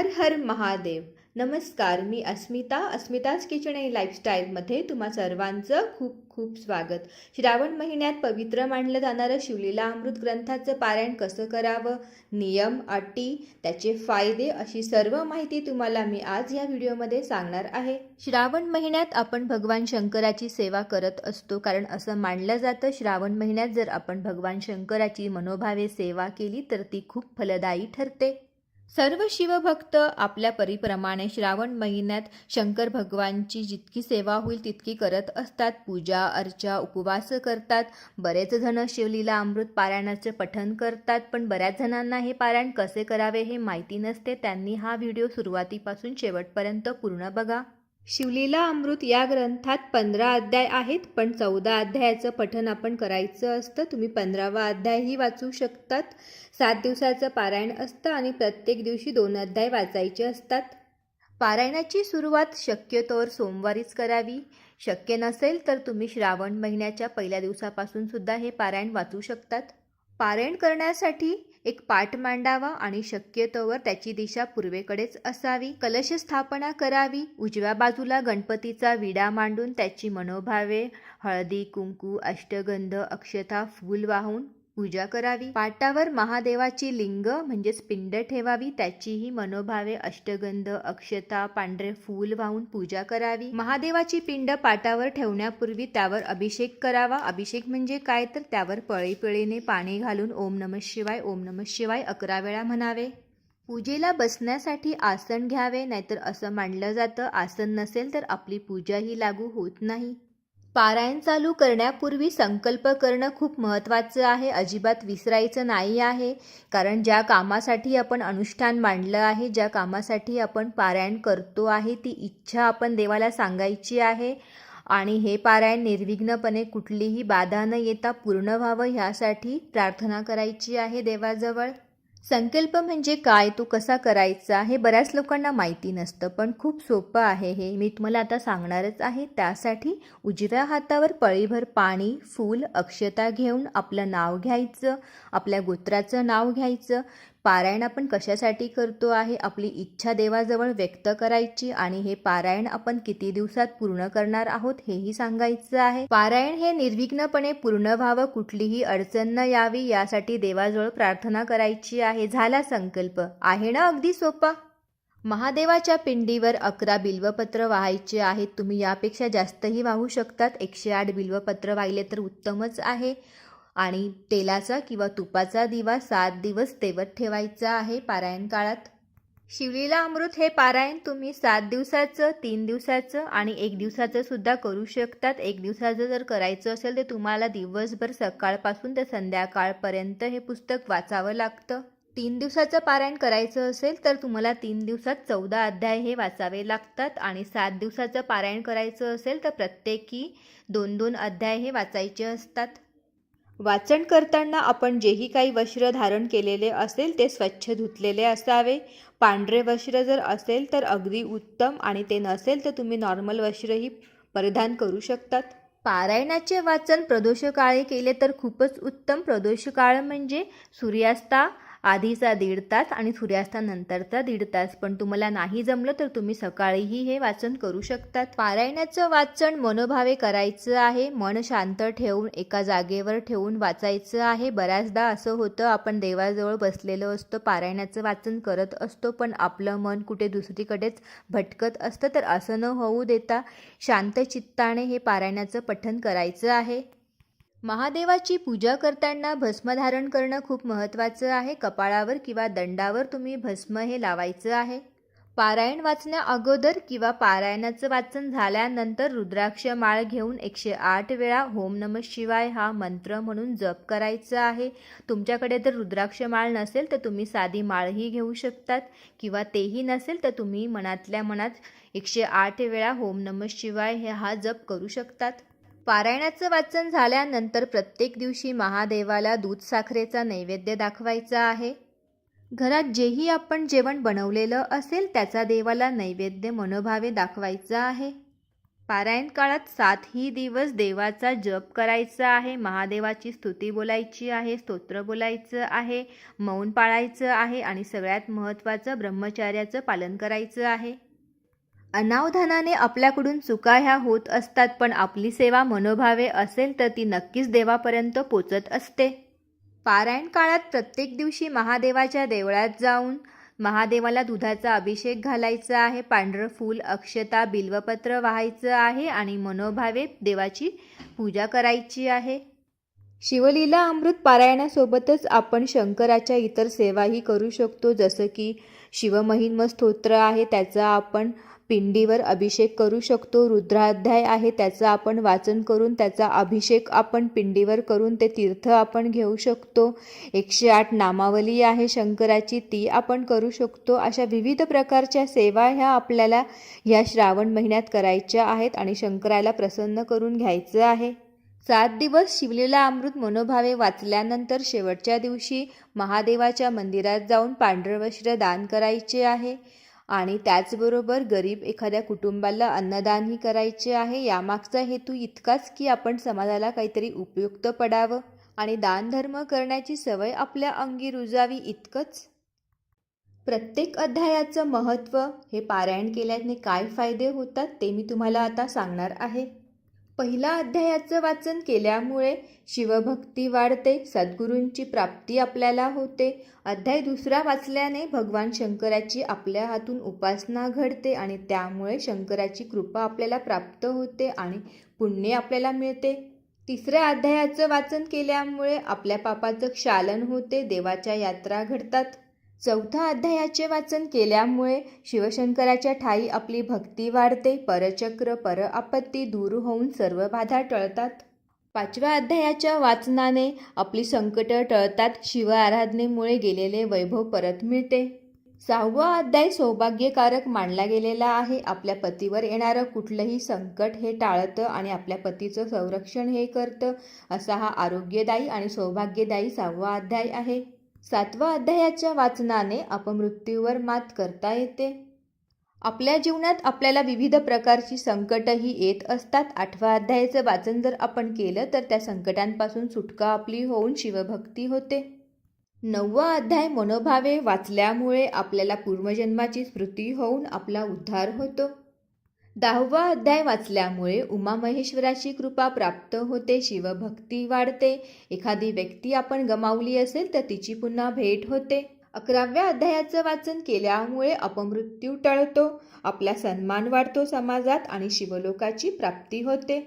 हर हर महादेव. नमस्कार मी अस्मिता अस्मिताज किचन आणि लाईफस्टाईलमध्ये तुम्हा सर्वांचं खूप खूप स्वागत. श्रावण महिन्यात पवित्र मानलं जाणारं शिवलीला अमृत ग्रंथाचं पारायण कसं करावं? नियम अटी त्याचे फायदे अशी सर्व माहिती तुम्हाला मी आज या व्हिडिओमध्ये सांगणार आहे. श्रावण महिन्यात आपण भगवान शंकराची सेवा करत असतो कारण असं मानलं जातं श्रावण महिन्यात जर आपण भगवान शंकराची मनोभावे सेवा केली तर ती खूप फलदायी ठरते. सर्व शिवभक्त आपल्या परीप्रमाणे श्रावण महिन्यात शंकर भगवानची जितकी सेवा होईल तितकी करत असतात. पूजा अर्चा उपवास करतात. बरेच जण शिवलीला अमृत पारायणाचे पठन करतात पण बऱ्याच जणांना हे पारायण कसे करावे हे माहिती नसते. त्यांनी हा व्हिडिओ सुरुवातीपासून शेवटपर्यंत पूर्ण बघा. शिवलीला अमृत या ग्रंथात पंधरा अध्याय आहेत पण चौदा अध्यायाचं पठण आपण करायचं असतं. तुम्ही पंधरावा अध्यायही वाचू शकतात. सात दिवसाचं पारायण असतं आणि प्रत्येक दिवशी दोन अध्याय वाचायचे असतात. पारायणाची सुरुवात शक्यतोवर सोमवारीच करावी. शक्य नसेल तर तुम्ही श्रावण महिन्याच्या पहिल्या दिवसापासून सुद्धा हे पारायण वाचू शकतात. पारायण करण्यासाठी एक पाठ मांडावा आणि शक्यतोवर त्याची दिशा पूर्वेकडेच असावी. कलश स्थापना करावी. उजव्या बाजूला गणपतीचा विडा मांडून त्याची मनोभावे हळदी कुंकू अष्टगंध अक्षता फूल वाहून पूजा करावी. पाटावर महादेवाची लिंग म्हणजेच पिंड ठेवावी. त्याचीही मनोभावे अष्टगंध अक्षता पांढरे फूल वाहून पूजा करावी. महादेवाची पिंड पाटावर ठेवण्यापूर्वी त्यावर अभिषेक करावा. अभिषेक म्हणजे काय? तर त्यावर पळीपळीने पाणी घालून ओम नम शिवाय ओम नम शिवाय अकरा वेळा म्हणावे. पूजेला बसण्यासाठी आसन घ्यावे नाहीतर असं मानलं जातं. आसन नसेल तर आपली पूजाही लागू होत नाही. पारायण चालू करण्यापूर्वी संकल्प करणं खूप महत्त्वाचं आहे. अजिबात विसरायचं नाही आहे. कारण ज्या कामासाठी आपण अनुष्ठान मांडलं आहे ज्या कामासाठी आपण पारायण करतो आहे ती इच्छा आपण देवाला सांगायची आहे. आणि हे पारायण निर्विघ्नपणे कुठलीही बाधा न येता पूर्ण व्हावं ह्यासाठी प्रार्थना करायची आहे देवाजवळ. संकल्प म्हणजे काय? तो कसा करायचा? हे बऱ्याच लोकांना माहिती नसतं पण खूप सोपं आहे हे. मी तुम्हाला आता सांगणारच आहे. त्यासाठी उजव्या हातावर पळीभर पाणी फूल अक्षता घेऊन आपलं नाव घ्यायचं आपल्या गोत्राचं नाव घ्यायचं. पारायण आपण कशासाठी करतो आहे? आपली इच्छा देवाजवळ व्यक्त करायची आणि हे पारायण आपण किती दिवसात पूर्ण करणार आहोत हेही सांगायचं आहे. पारायण हे निर्विघ्नपणे पूर्ण व्हावं कुठलीही अडचण न यावी यासाठी देवाजवळ प्रार्थना करायची आहे. झाला संकल्प. आहे ना अगदी सोपा? महादेवाच्या पिंडीवर अकरा बिल्वपत्र वाहायचे आहेत. तुम्ही यापेक्षा जास्तही वाहू शकतात. एकशे आठ बिल्वपत्र वाहिले तर उत्तमच आहे. आणि तेलाचा किंवा तुपाचा दिवा सात दिवस तेवत ठेवायचा आहे पारायण काळात. शिवलीला अमृत हे पारायण तुम्ही सात दिवसाचं तीन दिवसाचं आणि एक दिवसाचं सुद्धा करू शकतात. एक दिवसाचं जर करायचं असेल तर तुम्हाला दिवसभर सकाळपासून ते संध्याकाळपर्यंत हे पुस्तक वाचावं लागतं. तीन दिवसाचं पारायण करायचं असेल तर तुम्हाला तीन दिवसात चौदा अध्याय हे वाचावे लागतात आणि सात दिवसाचं पारायण करायचं असेल तर प्रत्येकी दोन दोन अध्याय हे वाचायचे असतात. वाचन करताना आपण जेही काही वस्त्र धारण केलेले असेल ते स्वच्छ धुतलेले असावे. पांढरे वस्त्र जर असेल तर अगदी उत्तम आणि ते नसेल तर तुम्ही नॉर्मल वस्त्रही परिधान करू शकतात. पारायणाचे वाचन प्रदोषकाळी केले तर खूपच उत्तम. प्रदोषकाळ म्हणजे सूर्यास्ता आधीचा दीड तास आणि सूर्यास्तानंतरचा दीड तास. पण तुम्हाला नाही जमलं तर तुम्ही सकाळीही हे वाचन करू शकतात पारायणाचं वाचन मनोभावे करायचं आहे. मन शांत ठेवून एका जागेवर ठेवून वाचायचं आहे. बऱ्याचदा असं होतं आपण देवाजवळ बसलेलो असतो पारायणाचं वाचन करत असतो पण आपलं मन कुठे दुसरीकडेच भटकत असतं तर असं न होऊ देता शांत चित्ताने हे पारायणाचं पठण करायचं आहे. महादेवाची पूजा करताना भस्म धारण करणं खूप महत्त्वाचं आहे. कपाळावर किंवा दंडावर तुम्ही भस्म हे लावायचं आहे. पारायण वाचण्या अगोदर किंवा पारायणाचं वाचन झाल्यानंतर रुद्राक्ष माळ घेऊन एकशे आठ वेळा होम नम शिवाय हा मंत्र म्हणून जप करायचा आहे. तुमच्याकडे जर रुद्राक्ष माळ नसेल तर तुम्ही साधी माळही घेऊ शकतात किंवा तेही नसेल तर तुम्ही मनातल्या मनात एकशे आठ वेळा होम नम शिवाय हे हा जप करू शकतात. पारायणाचं वाचन झाल्यानंतर प्रत्येक दिवशी महादेवाला दूध साखरेचा नैवेद्य दाखवायचा आहे. घरात जेही आपण जेवण बनवलेलं असेल त्याचा देवाला नैवेद्य मनोभावे दाखवायचा आहे. पारायण काळात सातही दिवस देवाचा जप करायचा आहे महादेवाची स्तुती बोलायची आहे स्तोत्र बोलायचं आहे मौन पाळायचं आहे आणि सगळ्यात महत्त्वाचं ब्रह्मचार्याचं पालन करायचं आहे. अनावधानाने आपल्याकडून चुका ह्या होत असतात पण आपली सेवा मनोभावे असेल तर ती नक्कीच देवापर्यंत पोचत असते. पारायण काळात प्रत्येक दिवशी महादेवाच्या देवळात जाऊन महादेवाला दुधाचा अभिषेक घालायचा आहे पांढरं फूल अक्षता बिल्वपत्र वाहायचं आहे आणि मनोभावे देवाची पूजा करायची आहे. शिवलीला अमृत पारायणासोबतच आपण शंकराच्या इतर सेवाही करू शकतो जसं की शिवमहिन्म स्तोत्र आहे त्याचा आपण पिंडीवर अभिषेक करू शकतो. रुद्राध्याय आहे त्याचं आपण वाचन करून त्याचा अभिषेक आपण पिंडीवर करून ते तीर्थ आपण घेऊ शकतो. एकशे आठ नामावली आहे शंकराची ती आपण करू शकतो. अशा विविध प्रकारच्या सेवा ह्या आपल्याला ह्या श्रावण महिन्यात करायच्या आहेत आणि शंकराला प्रसन्न करून घ्यायचं आहे. सात दिवस शिवलेला अमृत मनोभावे वाचल्यानंतर शेवटच्या दिवशी महादेवाच्या मंदिरात जाऊन पांढरं वस्त्र दान करायचे आहे. आणि त्याचबरोबर गरीब एखाद्या कुटुंबाला अन्नदानही करायचे आहे. यामागचा हेतू इतकाच की आपण समाजाला काहीतरी उपयुक्त पडावं आणि दानधर्म करण्याची सवय आपल्या अंगी रुजावी इतकंच? प्रत्येक अध्यायाचं महत्त्व हे पारायण केल्याने काय फायदे होतात ते मी तुम्हाला आता सांगणार आहे. पहिला अध्यायाचं वाचन केल्यामुळे शिवभक्ती वाढते सद्गुरूंची प्राप्ती आपल्याला होते. अध्याय दुसरा वाचल्याने भगवान शंकराची आपल्या हातून उपासना घडते आणि त्यामुळे शंकराची कृपा आपल्याला प्राप्त होते आणि पुण्य आपल्याला मिळते. तिसऱ्या अध्यायाचं वाचन केल्यामुळे आपल्या पापाचं क्षालन होते देवाच्या यात्रा घडतात. चौथा अध्यायाचे वाचन केल्यामुळे शिवशंकराच्या ठाई आपली भक्ती वाढते परचक्र पर आपत्ती दूर होऊन सर्व बाधा टळतात. पाचव्या अध्यायाच्या वाचनाने आपली संकटं टळतात शिव आराधनेमुळे गेलेले वैभव परत मिळते. सहावा अध्याय सौभाग्यकारक मानला गेलेला आहे. आपल्या पतीवर येणारं कुठलंही संकट हे टाळतं आणि आपल्या पतीचं संरक्षण हे करतं असा हा आरोग्यदायी आणि सौभाग्यदायी सहावा अध्याय आहे. सातवा अध्यायाच्या वाचनाने अपमृत्यूवर मात करता येते. आपल्या जीवनात आपल्याला विविध प्रकारची संकटही येत असतात. आठवा अध्यायाचं वाचन जर आपण केलं तर त्या संकटांपासून सुटका आपली होऊन शिवभक्ती होते. नववा अध्याय मनोभावे वाचल्यामुळे आपल्याला पूर्वजन्माची स्मृती होऊन आपला उद्धार होतो. दहावा अध्याय वाचल्यामुळे उमा महेश्वराची कृपा प्राप्त होते शिवभक्ती वाढते. एखादी व्यक्ती आपण गमावली असेल तर तिची पुन्हा भेट होते. अकराव्या अध्यायाचं वाचन केल्यामुळे अपमृत्यू टळतो आपला सन्मान वाढतो समाजात आणि शिवलोकाची प्राप्ती होते.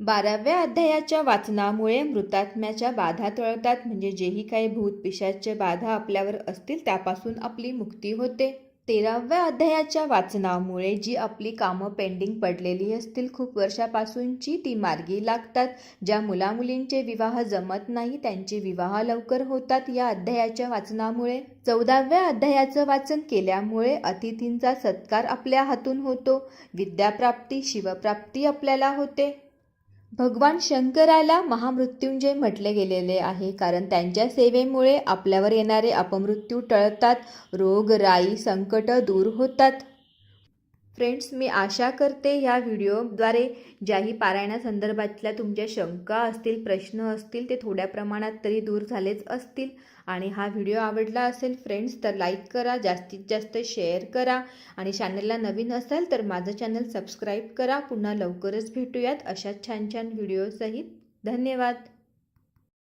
बाराव्या अध्यायाच्या वाचनामुळे मृतात्म्याच्या बाधा टळतात म्हणजे जेही काही भूत पिशाच्या बाधा आपल्यावर असतील त्यापासून आपली मुक्ती होते. तेराव्या अध्यायाच्या वाचनामुळे जी आपली कामं पेंडिंग पडलेली असतील खूप वर्षापासूनची ती मार्गी लागतात. ज्या मुलामुलींचे विवाह जमत नाही त्यांचे विवाह लवकर होतात या अध्यायाच्या वाचनामुळे. चौदाव्या अध्यायाचं वाचन केल्यामुळे अतिथींचा सत्कार आपल्या हातून होतो. विद्याप्राप्ती शिवप्राप्ती आपल्याला होते. भगवान शंकराला महामृत्युंजय म्हटले गेलेले आहे. कारण त्यांच्या सेवेमुळे आपल्यावर येणारे अपमृत्यू टळतात रोग राई संकट दूर होतात. फ्रेंड्स मी आशा करते ह्या व्हिडिओद्वारे ज्याही पारायणासंदर्भातल्या तुमच्या शंका असतील प्रश्न असतील ते थोड्या प्रमाणात तरी दूर झालेच असतील. आणि हा व्हिडिओ आवडला असेल फ्रेंड्स तर लाईक करा जास्तीत जास्त शेअर करा. आणि चॅनलला नवीन असाल तर माझं चॅनल सबस्क्राईब करा. पुन्हा लवकरच भेटूयात अशाच छान छान व्हिडिओसहित धन्यवाद.